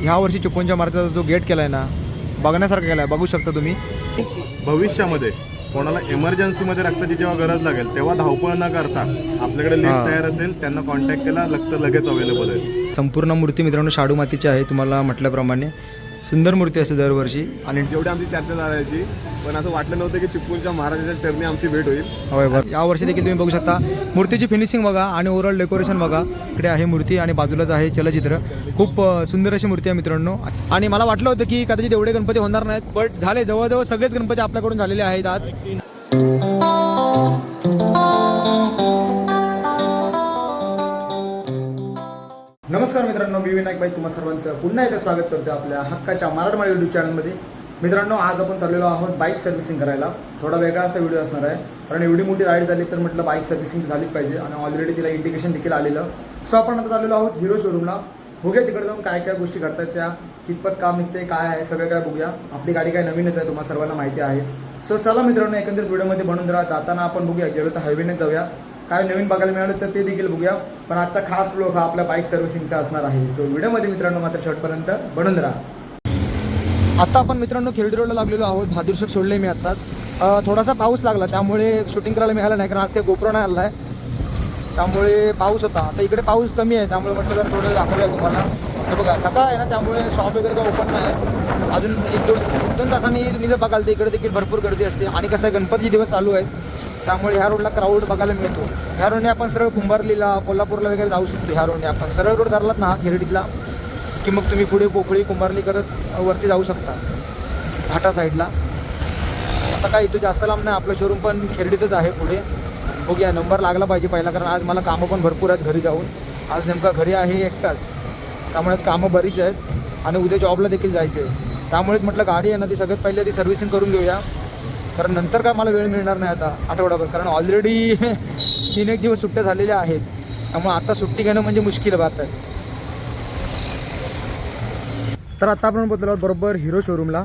ह्या वर्षी चिपळूणच्या मार्गाचा जो गेट केला आहे ना बघण्यासारखा केला आहे बघू शकता तुम्ही. भविष्यामध्ये कोणाला इमर्जन्सीमध्ये रक्ताची जेव्हा गरज लागेल तेव्हा धावपळ न करता आपल्याकडे लिस्ट. तयार असेल त्यांना कॉन्टॅक्ट केला रक्त लगेच अवेलेबल आहे. संपूर्ण मूर्ती मित्रांनो शाडू मातीची आहे तुम्हाला म्हटल्याप्रमाणे. सुंदर मूर्ती असते दरवर्षी. आणि जेवढी आमची चर्चा झाल्याची पण असं वाटलं नव्हतं की चिपळूणच्या महाराजाच्या चरणी आमची भेट होईल. होय बरं. या वर्षी देखील तुम्ही बघू शकता. मूर्तीची फिनिशिंग बघा आणि ओव्हरऑल डेकोरेशन बघा. इकडे आहे मूर्ती आणि बाजूलाच आहे चलचित्र. खूप अ, सुंदर अशी मूर्ती आहे मित्रांनो. आणि मला वाटलं होतं की कदाचित एवढे गणपती होणार नाहीत बट झाले. जवळजवळ सगळेच गणपती आपल्याकडून झालेले आहेत आज. नमस्कार मित्रांनो मी विनायक भाई तुम्हा सर्वांचं पुन्हा एकदा स्वागत करतो आपल्या हक्काच्या मराठमाळी यूट्यूब चॅनलमध्ये मित्रांनो आज आपण चाललेलो आहोत बाईक सर्व्हिसिंग करायला. थोडा वेगळा असा व्हिडिओ असणार आहे. कारण एवढी मोठी राईड झाली तर म्हटलं बाईक सर्व्हिसिंग झालीच पाहिजे. आणि ऑलरेडी तिला इंडिकेशन देखील आलेलं. सो आपण आता चाललेलो आहोत हिरो शोरूमला बघूया तिकडे जाऊन काय काय गोष्टी करतात त्या. कितपत काम निघते काय आहे सगळं काय बघूया. आपली गाडी काय नवीनच आहे तुम्हाला सर्वांना माहिती आहेच. सो चला मित्रांनो एकंदरीत व्हिडिओमध्ये बनून जरा जाताना आपण बघूया गेलो तर हायवेने जाऊया. काय नवीन बघायला मिळालं तर ते देखील बघूया. पण आजचा खास ब्लॉग हा आपल्या बाईक सर्व्हिसिंगचा असणार आहे. सो व्हिडिओमध्ये मित्रांनो मात्र शेवटपर्यंत बनून राहा. आता आपण मित्रांनो खेळडी रोडला लागलेलो आहोत. बहादूरशेख सोडले मी आत्ताच. थोडासा पाऊस लागला. त्यामुळे शूटिंग करायला मिळालं नाही. कारण आज काही गोप्रो नाही आला आहे त्यामुळे पाऊस होता. आता इकडे पाऊस कमी आहे. त्यामुळे म्हटलं जर थोडं दाखवूया तुम्हाला. तर बघा सकाळ आहे ना त्यामुळे शॉप वगैरे काय ओपन नाही अजून एक दोन एक दोन तासांनी तुम्ही जर बघाल तर इकडे देखील भरपूर गर्दी असते. आणि कसं आहे गणपतीचे दिवस चालू आहेत. त्यामुळे ह्या रोडला क्राऊड बघायला मिळतो. ह्या रोडने आपण सरळ कुंभारलीला कोल्हापूरला वगैरे जाऊ शकतो ह्या रोडने आपण. सरळ रोड धरलात ना हा की मग तुम्ही पुढे पोकळी कुंभारली करत वरती जाऊ शकता. घाटा साईडला. आता काय इथं जास्त लांब नाही आपलं शोरूम पण खेरडीतच आहे पुढे. बघूया नंबर लागला पाहिजे पहिला कारण आज मला कामं पण भरपूर आहेत घरी जाऊन. आज नेमका घरी आहे एकटाच. त्यामुळे आज कामं बरीच आहेत. आणि उद्या जॉबला देखील जायचं आहे त्यामुळेच म्हटलं गाडी आहे ना ती सगळ्यात पहिले ती सर्व्हिसिंग करून घेऊया. कारण नंतर काय मला वेळ मिळणार नाही आता आठवडाभर. कारण ऑलरेडी तीन एक दिवस सुट्ट्या झालेल्या आहेत. त्यामुळे आता सुट्टी घेणं म्हणजे मुश्किल बात आहे. तर आता आपण बोलतो बरोबर हिरो शोरूमला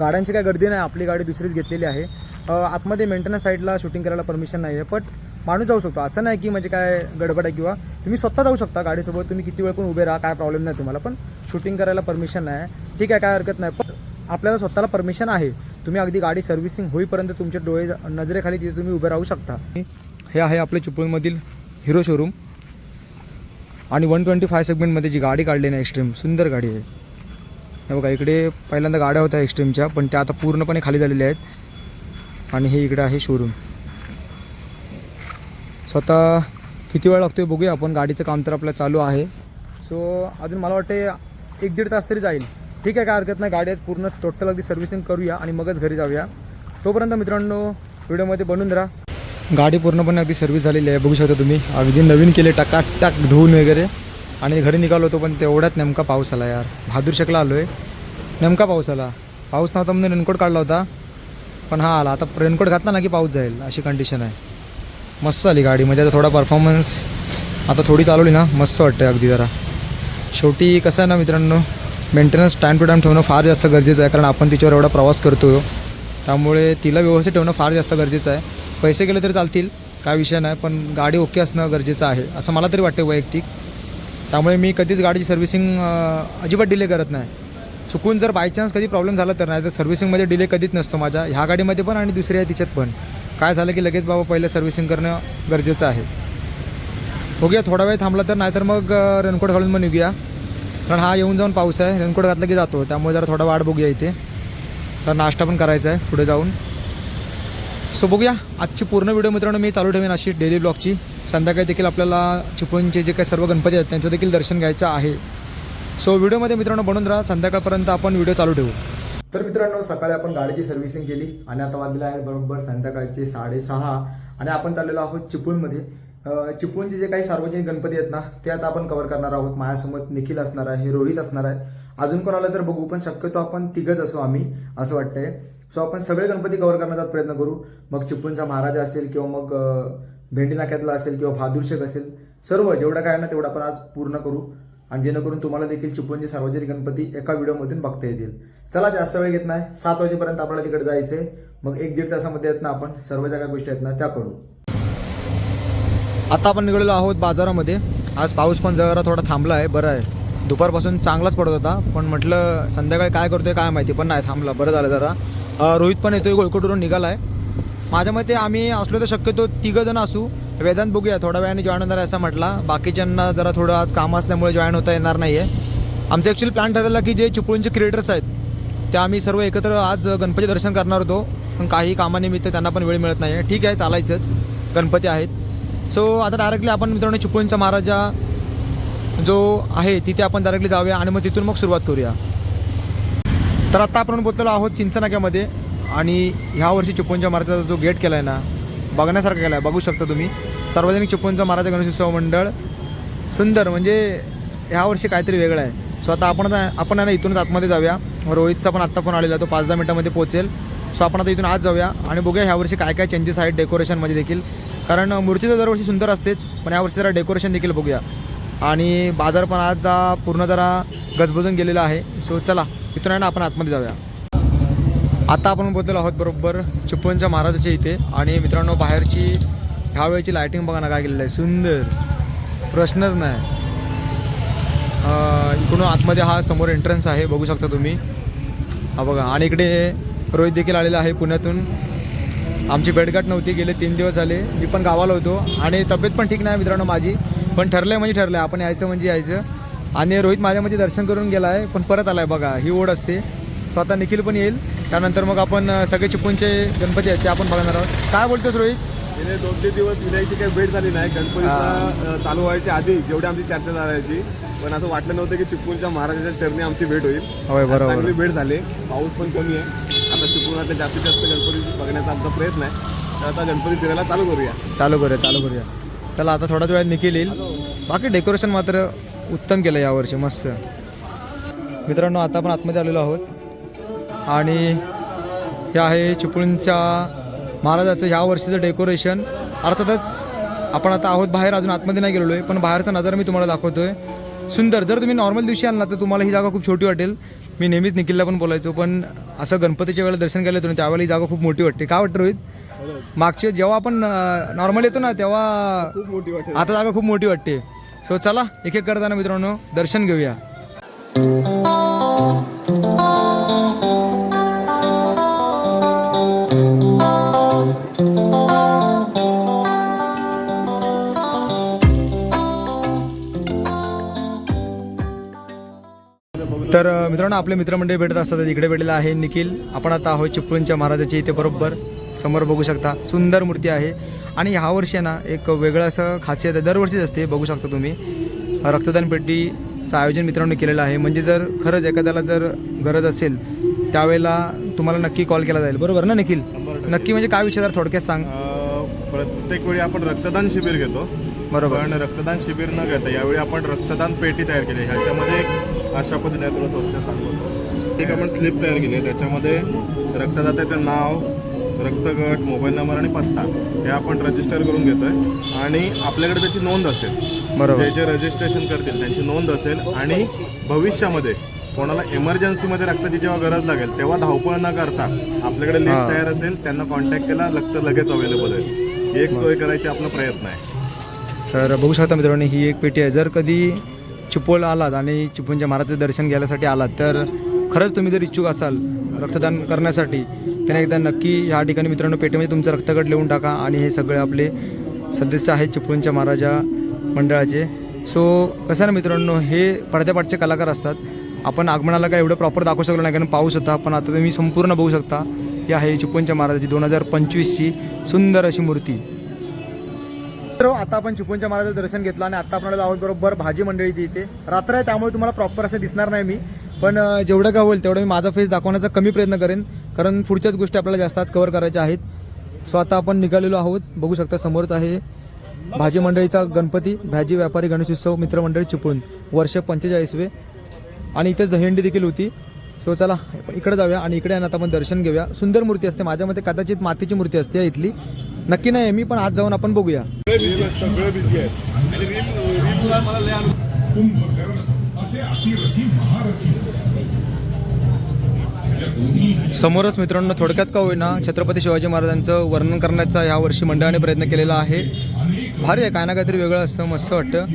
गाड्यांची काय गर्दी नाही आपली गाडी दुसरीच घेतलेली आहे. आतमध्ये मेंटेनन्स साईडला शूटिंग करायला परमिशन नाही आहे बट माणूस जाऊ शकतो. असं नाही की म्हणजे काय गडबड आहे किंवा तुम्ही स्वतः जाऊ शकता गाडीसोबत तुम्ही किती वेळ पण उभे राहा काय प्रॉब्लेम नाही तुम्हाला पण शूटिंग करायला परमिशन नाही ठीक आहे काय हरकत नाही पण आपल्याला स्वतःला परमिशन आहे. तुम्ही अगदी गाडी सर्व्हिसिंग होईपर्यंत तुमच्या डोळे नजरेखाली तिथे तुम्ही उभे राहू शकता. हे आहे आपल्या चिपळूणमधील हिरो शोरूम आणि वन ट्वेंटी फाय सेगमेंटमध्ये जी गाडी काढली ना एक्स्ट्रीम सुंदर गाडी आहे. हे बघा इकडे पहिल्यांदा गाड्या होत्या एक्स्ट्रीमच्या पण त्या आता पूर्णपणे खाली झालेल्या आहेत. आणि हे इकडे आहे शोरूम स्वतः किती वेळ लागतोय बघूया आपण गाडीचं काम तर आपलं चालू आहे. सो अजून मला वाटते एक दीड तास तरी जाईल. ठीक आहे काय हरकत नाही. गाडी आहेत पूर्ण टोटल अगदी सर्व्हिसिंग करूया आणि मगच घरी जाऊया. तोपर्यंत मित्रांनो व्हिडिओमध्ये बनून राहा. गाडी पूर्णपणे अगदी सर्व्हिस झालेली आहे. बघू शकता तुम्ही. अगदी नवीन केले टकाटक धुवून वगैरे. आणि घरी निघालो होतो पण तेवढ्यात नेमका पाऊस आला यार. बहादूर शकला आलो आहे नेमका पाऊस आला. पाऊस नव्हता म्हणजे रेनकोट काढला होता. पण हा आला. आता रेनकोट घातला ना की पाऊस जाईल अशी कंडिशन आहे. मस्त आली गाडी. म्हणजे आता थोडा परफॉर्मन्स आता थोडी चालवली ना मस्त वाटतं अगदी जरा. शेवटी कसं आहे ना मित्रांनो मेंटेनन्स टाईम टू टाईम ठेवणं फार जास्त गरजेचं आहे कारण आपण तिच्यावर एवढा प्रवास करतो त्यामुळे तिला व्यवस्थित ठेवणं फार जास्त गरजेचं आहे. पैसे गेले तरी चालतील काय विषय नाही पण गाडी ओके असणं गरजेचं आहे असं मला तरी वाटते वैयक्तिक. त्यामुळे मी कधीच गाडीची सर्व्हिसिंग अजिबात डिले करत नाही. चुकून जर बाय चान्स कधी प्रॉब्लेम झाला तर नाही तर सर्व्हिसिंगमध्ये डिले कधीच नसतो माझ्या ह्या गाडीमध्ये पण आणि दुसऱ्या तिच्यात पण. काय झालं की लगेच बाबा पहिलं सर्व्हिसिंग करणं गरजेचं आहे. बघूया थोडा वेळ थांबला तर नाहीतर मग रेनकोट घालून मग निघूया. कारण हा येऊन जाऊन पाऊस आहे. रेनकोट घातला की जातो. त्यामुळे जरा थोडा वाट बघूया इथे. तर नाश्ता पण करायचा आहे पुढे जाऊन. सो बघूया. आजची पूर्ण व्हिडिओ मित्रांनो मी चालू ठेवेन अशी डेली ब्लॉगची संध्याकाळी देखील आपल्याला चिपळूणचे जे काही सर्व गणपती आहेत त्यांचं देखील दर्शन घ्यायचं आहे. सो व्हिडिओमध्ये मित्रांनो बनून राहा. संध्याकाळपर्यंत आपण व्हिडिओ चालू ठेवू. तर मित्रांनो सकाळी आपण गाडीची सर्व्हिसिंग केली आणि आता वाजलेलं आहे बरोबर संध्याकाळचे साडेसहा. आणि आपण चाललेलो आहोत चिपळूणमध्ये. चिपळूणचे जे काही सार्वजनिक गणपती आहेत ना ते आता आपण कव्हर करणार आहोत. माझ्यासोबत निखिल असणार आहे रोहित असणार आहे. अजून कोण आलं तर बघू पण शक्यतो आपण तिघच असू आम्ही असं वाटतंय. सो आपण सगळे गणपती कव्हर करण्याचा प्रयत्न करू. मग चिपळूणचा महाराजा असेल किंवा मग भेंडी नाक्यातला असेल किंवा बहादूरशेख असेल सर्व जेवढं काय आहे ना तेवढं आपण आज पूर्ण करू. आणि जेणेकरून तुम्हाला देखील चिपळूणचे सार्वजनिक गणपती एका व्हिडिओमधून बघता येतील. चला जास्त वेळ घेत नाही. सात वाजेपर्यंत आपल्याला तिकडे जायचंय. मग एक दीड तासामध्ये आहेत ना आपण सर्व ज्या काही गोष्टी आहेत ना त्या करू. आता आपण निघालेलो आहोत बाजारामध्ये. आज पाऊस पण जरा थोडा थांबला आहे बरं आहे. दुपारपासून चांगलाच पडत होता पण म्हटलं संध्याकाळी काय करतोय काय माहिती पण नाही थांबला बरं झालं जरा. रोहित पण येतोय गोळकोटवरून निघाला आहे माझ्या मते आम्ही असलो तर शक्यतो तिघं जण असू. वेदांत बघूया थोड्या वेळाने जॉईन होणार आहे असं म्हटला. बाकीच्यांना जरा थोडं आज काम असल्यामुळे जॉईन होता येणार नाही आहे आमचं ॲक्च्युली प्लॅन ठरलेला की जे चिपळूणचे क्रिएटर्स आहेत ते आम्ही सर्व एकत्र आज गणपती दर्शन करणार होतो. पण काही कामानिमित्त त्यांना पण वेळ मिळत नाही आहे ठीक आहे चालायचंच. गणपती आहेत. सो आता डायरेक्टली आपण मित्रांनो चिपळूणचा महाराजा जो आहे तिथे आपण डायरेक्टली जाऊया आणि मग तिथून मग सुरुवात करूया. तर आत्ता आपण बोललेलो आहोत चिंचनाक्यामध्ये आणि ह्या वर्षी चिपळूणच्या महाराजाचा जो गेट केला आहे ना बघण्यासारखा केला आहे बघू शकता तुम्ही. सार्वजनिक चिपळूणचा महाराजा गणेशोत्सव मंडळ सुंदर म्हणजे ह्या वर्षी काहीतरी वेगळं आहे. सो आता आपण आपण आहे ना इथूनच आतमध्ये जाऊया. रोहितचा पण आत्ता फोन आलेला तो पाच दहा मिनिटामध्ये पोहोचेल. सो आपण आता इथून आज जाऊया आणि बघूया ह्या वर्षी काय काय चेंजेस आहेत डेकोरेशनमध्ये देखील. कारण मूर्ती तर दरवर्षी सुंदर असतेच पण यावर्षी जरा डेकोरेशन देखील बघूया. आणि बाजार पण आता पूर्ण जरा गजबजून गेलेला आहे. सो चला इथून आहे ना आपण आतमध्ये जाऊया. आता आपण बोललेलो आहोत बरोबर चिपळूणच्या महाराजाच्या इथे. आणि मित्रांनो बाहेरची ह्यावेळेची लायटिंग बघा ना काय केलेलं आहे. सुंदर. प्रश्नच नाही. इकडून आतमध्ये हा समोर एंट्रन्स आहे बघू शकता तुम्ही. हा बघा आणि इकडे रोहित देखील आलेला आहे पुण्यातून. आमची भेटगाठ नव्हती गेले तीन दिवस झाले. मी पण गावाला होतो आणि तब्येत पण ठीक नाही मित्रांनो माझी. पण ठरलं आहे म्हणजे ठरलं आहे आपण यायचं म्हणजे यायचं. आणि रोहित माझ्यामध्ये दर्शन करून गेला आहे पण परत आला आहे बघा ही ओढ असते. सो आता निखिल पण येईल. त्यानंतर मग आपण सगळे चिपळूणचे गणपती आहेत ते आपण बघणार आहोत. काय बोलतोस रोहित? गेले दोन तीन दिवस विनायकची काही भेट झाली नाही. गणपतीचा चालू व्हायच्या आधी जेवढी आमची चर्चा करायची पण असं वाटलं नव्हतं की चिपळूणच्या महाराजाच्या चरणी आमची भेट होईल. चांगली भेट झाली. पाऊस पण कमी आहे. आता चिपळूणातल्या जास्तीत जास्त गणपती बघण्याचा आमचा प्रयत्न आहे. तर आता गणपती फिरायला चालू करूया. चालू करूया चालू करूया. चला आता थोड्याच वेळात निखिल येईल. बाकी डेकोरेशन मात्र उत्तम केलं यावर्षी मस्त. मित्रांनो आता आपण आतमध्ये आलेलो आहोत. आणि हे आहे चिपळूणच्या महाराजाचं ह्या वर्षीचं डेकोरेशन अर्थातच आपण आता आहोत बाहेर अजून आतमध्ये नाही गेलेलो आहे पण बाहेरचा नजारा मी तुम्हाला दाखवतो आहे सुंदर जर तुम्ही नॉर्मल दिवशी आणला तर तुम्हाला ही जागा खूप छोटी वाटेल. मी नेहमीच निखिलला पण बोलायचो पण असं गणपतीच्या वेळेला दर्शन केलं होतं ना त्यावेळेला ही जागा खूप मोठी वाटते. काय वाटतं रोहित? मागचे जेव्हा आपण नॉर्मल येतो ना तेव्हा खूप मोठी वाटेल आता जागा खूप मोठी वाटते. सो चला एक एक करताना मित्रांनो दर्शन घेऊया. मित्रांनो आपले मित्रमंडळी भेटत असतात इकडे भेटलेला आहे निखिल. आपण आता आहोत चिपळूणच्या महाराजाच्या इथे बरोबर. समोर बघू शकता सुंदर मूर्ती आहे. आणि ह्या वर्षी ना एक वेगळं असं खासियत आहे दरवर्षीच असते बघू शकता तुम्ही. रक्तदान पेटीचं आयोजन मित्रांनो केलेलं आहे. म्हणजे जर खरंच एखाद्याला जर गरज असेल त्यावेळेला तुम्हाला नक्की कॉल केला जाईल. बरोबर ना निखिल? नक्की म्हणजे काय विषय जर थोडक्यात सांग. प्रत्येक वेळी आपण रक्तदान शिबिर घेतो. बरोबर. पण रक्तदान शिबिर न घेता यावेळी आपण रक्तदान पेटी तयार केली. ह्याच्यामध्ये अशा पद्धतीने तुला थोडक्यात सांगतो. एक आपण स्लिप तयार केली आहे. त्याच्यामध्ये रक्तदात्याचं नाव रक्तगट मोबाईल नंबर आणि पत्ता हे आपण रजिस्टर करून घेतोय. आणि आपल्याकडे त्याची नोंद असेल. बरोबर. जे जे रजिस्ट्रेशन करतील त्यांची नोंद असेल. आणि भविष्यामध्ये कोणाला इमर्जन्सीमध्ये रक्ताची जेव्हा गरज लागेल तेव्हा धावपळ न करता आपल्याकडे लिस्ट. तयार असेल त्यांना कॉन्टॅक्ट केला रक्त लगेच अवेलेबल आहे. ही एक सोय करायची आपला प्रयत्न आहे. तर बघू शकता मित्रांनो ही एक पेटी आहे. जर कधी चिपळूणला आलात आणि चिपळूणच्या महाराजचं दर्शन घ्यायसाठी आलात तर खरंच तुम्ही जर इच्छुक असाल रक्तदान करण्यासाठी त्याने एकदा नक्की ह्या ठिकाणी मित्रांनो पेटीमध्ये तुमचं रक्तगट लिहून टाका आणि हे सगळे आपले सदस्य आहेत चिपळूणच्या महाराजा मंडळाचे. सो कसं आहे ना मित्रांनो हे पडद्यापाठचे कलाकार असतात. आपण आगमनाला काय एवढं प्रॉपर दाखवू शकलो नाही कारण पाऊस होता पण आता तुम्ही संपूर्ण बघू शकता ही आहे चिपळूणच्या महाराजाची दोन हजार पंचवीसची सुंदर अशी मूर्ती. तर आता आपण चिपळूणच्या महाराजाचं दर्शन घेतलं आणि आता आपल्याला आहोत बरोबर भाजी मंडळीची इथे. रात्र आहे त्यामुळे तुम्हाला प्रॉपर असं दिसणार नाही मी. पण जेवढं का होईल तेवढं मी माझा फेस दाखवण्याचा कमी प्रयत्न करेन कारण पुढच्याच गोष्टी आपल्याला जास्त आज कव्हर करायच्या आहेत. सो आता आपण निघालेलो आहोत. बघू शकता समोरच आहे भाजी मंडळीचा गणपती भाजी व्यापारी गणेशोत्सव मित्रमंडळी चिपळूण वर्ष पंचेचाळीसवे. आणि इथेच दहीहंडी देखील होती. सो चला इकडे जाऊया आणि इकडे आणि आता आपण दर्शन घेऊया. सुंदर मूर्ती असते माझ्या मते कदाचित मातीची मूर्ती असते इथली. नक्की नाही मी पण आज जाऊन आपण बघूया. समोरच मित्रांनो थोडक्यात का होईना छत्रपती शिवाजी महाराजांचं वर्णन करण्याचा या वर्षी मंडळाने प्रयत्न केलेला आहे. भारी आहे काय ना काहीतरी वेगळं असतं मस्त वाटतं.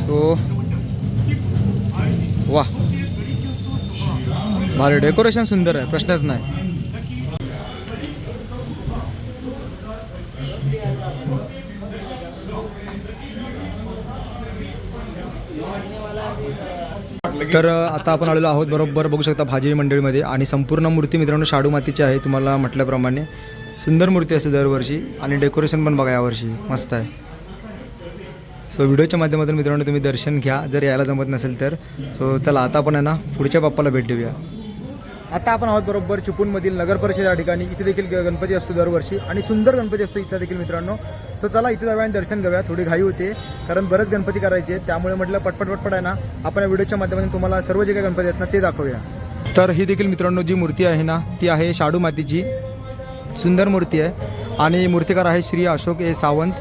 सो वा भारी डेकोरेशन सुंदर आहे प्रश्नच नाही. तर आता आपण आलेलो आहोत बरोबर बघू शकता भाजी मंडळीमध्ये. आणि संपूर्ण मूर्ती मित्रांनो शाडू मातीची आहे तुम्हाला म्हटल्याप्रमाणे. सुंदर मूर्ती असते दरवर्षी आणि डेकोरेशन पण बघा यावर्षी मस्त आहे. सो व्हिडिओच्या माध्यमातून मित्रांनो तुम्ही दर्शन घ्या. जर यायला जमत नसेल तर. सो चला आता आपण आहे ना पुढच्या बाप्पाला भेट देऊया. आता आपण आहोत बरोबर चिपळूणमधील नगर परिषद या ठिकाणी. इथे देखील गणपती असतो दरवर्षी आणि सुंदर गणपती असतो इथं देखील मित्रांनो. सो चला इथे जाऊया आणि दर्शन घेऊया. थोडी घाई होते कारण बरेच गणपती करायचे आहेत. त्यामुळे म्हटलं पटपट पटपट आहे ना आपण या व्हिडिओच्या माध्यमातून तुम्हाला सर्व जे काही गणपती आहेत ना ते दाखवूया. तर ही देखील मित्रांनो जी मूर्ती आहे ना ती आहे शाडू मातीची. सुंदर मूर्ती आहे. आणि मूर्तिकार आहे श्री अशोक ए सावंत.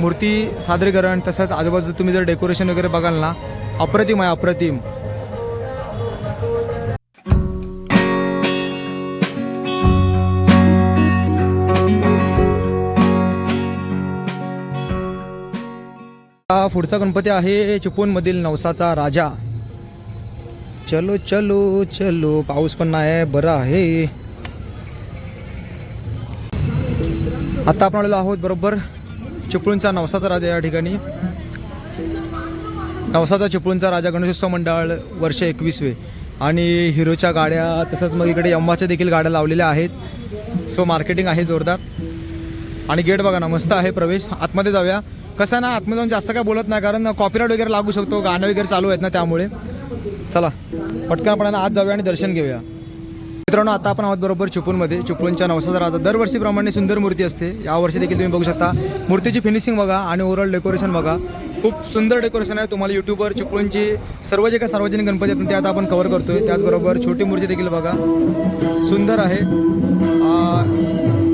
मूर्ती सादरीकरण तसंच आजूबाजू तुम्ही जर डेकोरेशन वगैरे बघाल ना अप्रतिम आहे अप्रतिम. हा पुढचा गणपती आहे चिपळूणमधील नवसाचा राजा. चलो चलो चलो पाऊस पण नाही आहे बरं आहे. आता आपण आलेलो आहोत बरोबर चिपळूणचा नवसाचा राजा या ठिकाणी. नवसाचा चिपळूणचा राजा गणेशोत्सव मंडळ वर्ष एकवीसवे आणि हिरोच्या गाड्या तसंच मग इकडे यम्माच्या देखील गाड्या लावलेल्या आहेत. सो मार्केटिंग आहे जोरदार. आणि गेट बघा ना मस्त आहे प्रवेश. आतमध्ये जाऊया. कसं ना आतमध्ये जाऊन जास्त काय बोलत नाही कारण कॉपीराईट वगैरे लागू शकतो गाणं वगैरे चालू आहेत ना त्यामुळे. चला पटकन आपण आत जाऊया आणि दर्शन घेऊया. मित्रांनो आता आपण आहोत बरोबर चिपळूणमध्ये. चिपळूणच्या नवसाचा राजा दरवर्षीप्रमाणे सुंदर मूर्ती असते. यावर्षी देखील तुम्ही बघू शकता. मूर्तीची फिनिशिंग बघा आणि ओव्हरऑल डेकोरेशन बघा. खूप सुंदर डेकोरेशन आहे. तुम्हाला यूट्यूबवर चिपळूणची सर्व जे काही सार्वजनिक गणपती आहेत ते आता आपण कव्हर करतोय. त्याचबरोबर छोटी मूर्ती देखील बघा. सुंदर आहे.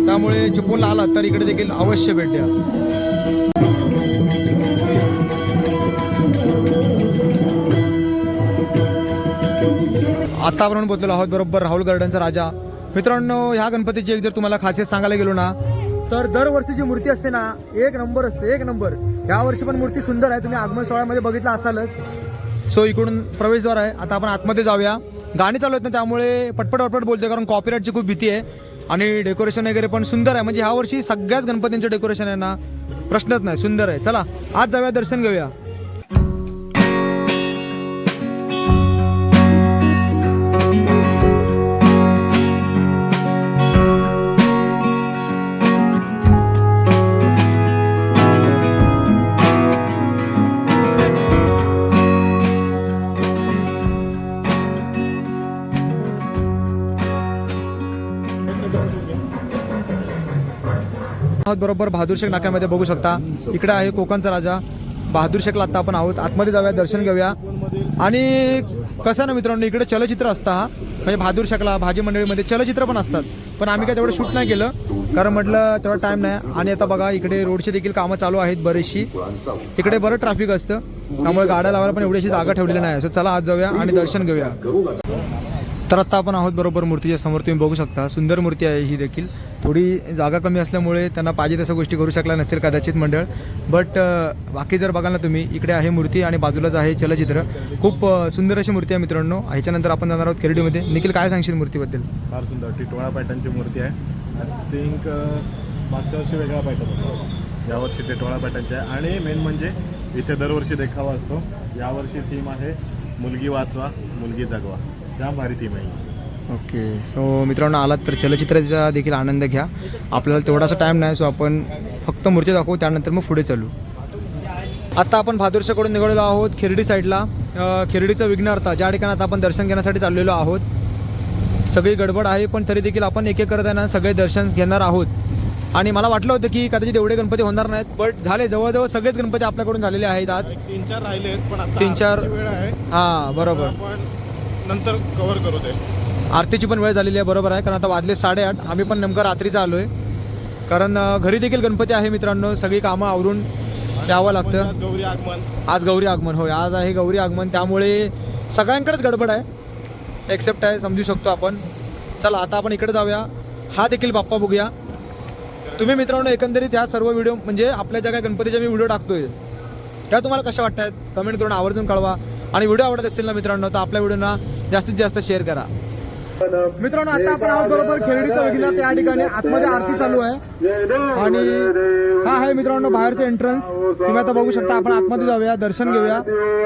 त्यामुळे चिपळूणला आलात तर इकडे देखील अवश्य भेट द्या. आता आपण बोललेलो आहोत बरोबर? राहुल गार्डनचा राजा. मित्रांनो ह्या गणपतीची एक जर तुम्हाला खासियत सांगायला गेलो ना तर दरवर्षी जी मूर्ती असते ना एक नंबर असते एक नंबर. ह्या वर्षी पण मूर्ती सुंदर आहे तुम्ही आगमन सोहळ्यामध्ये बघितलं असालच. सो इकडून प्रवेशद्वार आहे. आता आपण आतमध्ये जाऊया. गाणी चालू आहेत ना त्यामुळे पटपट पटपट बोलते कारण कॉपीराईटची खूप भीती आहे. आणि डेकोरेशन वगैरे पण सुंदर आहे. म्हणजे ह्या वर्षी सगळ्याच गणपतींचं डेकोरेशन आहे ना प्रश्नच नाही सुंदर आहे. चला आज जाऊया दर्शन घेऊया. बरोबर बहादूर शेख नाक्यामध्ये बघू शकता. इकडे आहे कोकणचा राजा. बहादूर शेखला आता आपण आहोत. आतमध्ये जाऊया दर्शन घेऊया. आणि कसं ना मित्रांनो इकडे चलचित्र असतं हा. म्हणजे बहादूर शेखला भाजी मंडळीमध्ये चलचित्र पण असतात. पण आम्ही काय तेवढं शूट नाही केलं. कारण म्हटलं तेवढा टाईम नाही. आणि आता बघा इकडे रोडचे देखील कामं चालू आहेत बरीचशी. इकडे बरं ट्रॅफिक असतं. त्यामुळे गाड्या लावायला पण एवढीशी जागा ठेवलेली नाही. सो चला आज जाऊया आणि दर्शन घेऊया. तर आता आपण आहोत बरोबर मूर्तीच्या समोर तुम्ही बघू शकता. सुंदर मूर्ती आहे ही देखील. थोडी जागा कमी असल्यामुळे त्यांना पाहिजे तसं गोष्टी करू शकल्या नसतील कदाचित मंडळ. बट बाकी जर बघाल ना तुम्ही इकडे आहे मूर्ती आणि बाजूलाच आहे चलचित्र. खूप सुंदर अशी मूर्ती आहे मित्रांनो. ह्याच्यानंतर आपण जाणार आहोत खेरडीमध्ये. निखिल काय सांगशील मूर्तीबद्दल? फार सुंदर. टिटवाळा पॅटर्नची मूर्ती आहे. आय थिंक मागच्या वर्षी वेगळा पॅटर्न होता. यावर्षी टिटवाळा पॅटर्नची आहे. आणि मेन म्हणजे इथे दरवर्षी देखावा असतो. यावर्षी थीम आहे मुलगी वाचवा मुलगी जगवा. जाम भारी थीम आहे ओके सो मित्रांनो आलात तर चलचित्राचा देखील आनंद घ्या. आपल्याला तेवढासा टाईम नाही सो आपण फक्त मूर्ती दाखवू त्यानंतर मग पुढे चालू. आता आपण भादुरशाकडून निघालेलो आहोत खिरडी साईडला खिरडीचं विघ्नार्थ ज्या ठिकाणी आता आपण दर्शन घेण्यासाठी चाललेलो आहोत. सगळी गडबड आहे पण तरी देखील आपण एक एक करत आहे ना सगळे दर्शन घेणार आहोत. आणि मला वाटलं होतं की कदाचित एवढे गणपती होणार नाहीत बट झाले जवळजवळ सगळेच गणपती आपल्याकडून झालेले आहेत आज. तीन चार राहिले आहेत पण आता तीन चार- आरतीची वेळ आहे. हां बरोबर. नंतर कव्हर करू ते आरतीची पण वेळ झालेली आहे बरोबर आहे. कारण आता वाजले साडेआठ. आम्ही पण नेमकं रात्रीचं आलो आहे कारण घरी देखील गणपती आहे मित्रांनो. सगळी कामं आवरून यावं लागतं. आज गौरी आगमन. आज गौरी आगमन होय. आज आहे गौरी आगमन. त्यामुळे सगळ्यांकडेच गडबड आहे. एक्सेप्ट आहे समजू शकतो आपण. चला आता आपण इकडे जाऊया. हा देखील बाप्पा बघूया. तुम्ही मित्रांनो एकंदरीत ह्या सर्व व्हिडिओ म्हणजे आपल्या ज्या काही गणपतीच्या मी व्हिडिओ टाकतोय त्या तुम्हाला कशा वाटत आहेत कमेंट करून आवर्जून कळवा. आणि व्हिडिओ आवडत असतील ना मित्रांनो तर आपल्या व्हिडिओना जास्तीत जास्त शेअर करा. मित्रांनो आता आपण आहोत बरोबर खेळडीचा वगैरे त्या ठिकाणी आतमध्ये आरती चालू आहे. आणि हा आहे मित्रांनो बाहेरचं एंट्रन्स तुम्ही आता बघू शकता आपण आतमध्ये जाऊया दर्शन घेऊया.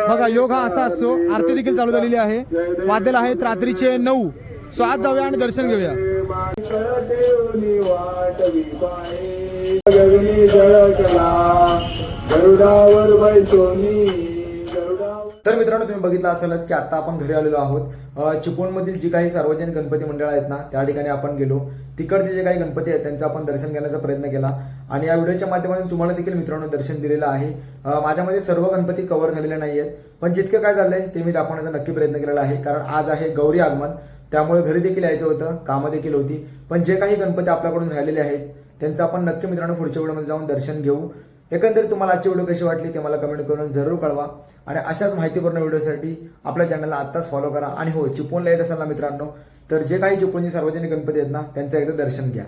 बघा योग हा असा असतो आरती देखील चालू झालेली आहे. वादल आहेत रात्रीचे नऊ. सो आज जाऊया आणि दर्शन घेऊया. गरुडावर बैसोनी. तर मित्रांनो तुम्ही बघितलं असेलच की आता आपण घरी आलेलो आहोत. चिपळूणमधील जी काही सार्वजनिक गणपती मंडळ आहेत ना त्या ठिकाणी आपण गेलो. तिकडचे जे काही गणपती आहेत त्यांचं आपण दर्शन घेण्याचा प्रयत्न केला. आणि या व्हिडिओच्या माध्यमातून तुम्हाला देखील मित्रांनो दर्शन दिलेलं आहे. माझ्यामध्ये सर्व गणपती कव्हर झालेले नाही आहेत पण जितकं काय झालंय ते मी दाखवण्याचा नक्की प्रयत्न केलेला आहे. कारण आज आहे गौरी आगमन. त्यामुळे घरी देखील यायचं होतं कामं देखील होती. पण जे काही गणपती आपल्याकडून राहिलेले आहेत त्यांचं आपण नक्की मित्रांनो पुढच्या व्हिडिओमध्ये जाऊन दर्शन घेऊ. एकंदरीत तुम्हाला आजची व्हिडिओ कशी वाटली ते मला कमेंट करून जरूर कळवा. आणि अशाच माहितीपूर्ण व्हिडिओसाठी आपल्या चॅनलला आत्ताच फॉलो करा. आणि हो चिपळूणला येत असाल ना मित्रांनो तर जे काही चिपळूणचे सार्वजनिक गणपती आहेत ना त्यांचं एकदा दर्शन घ्या.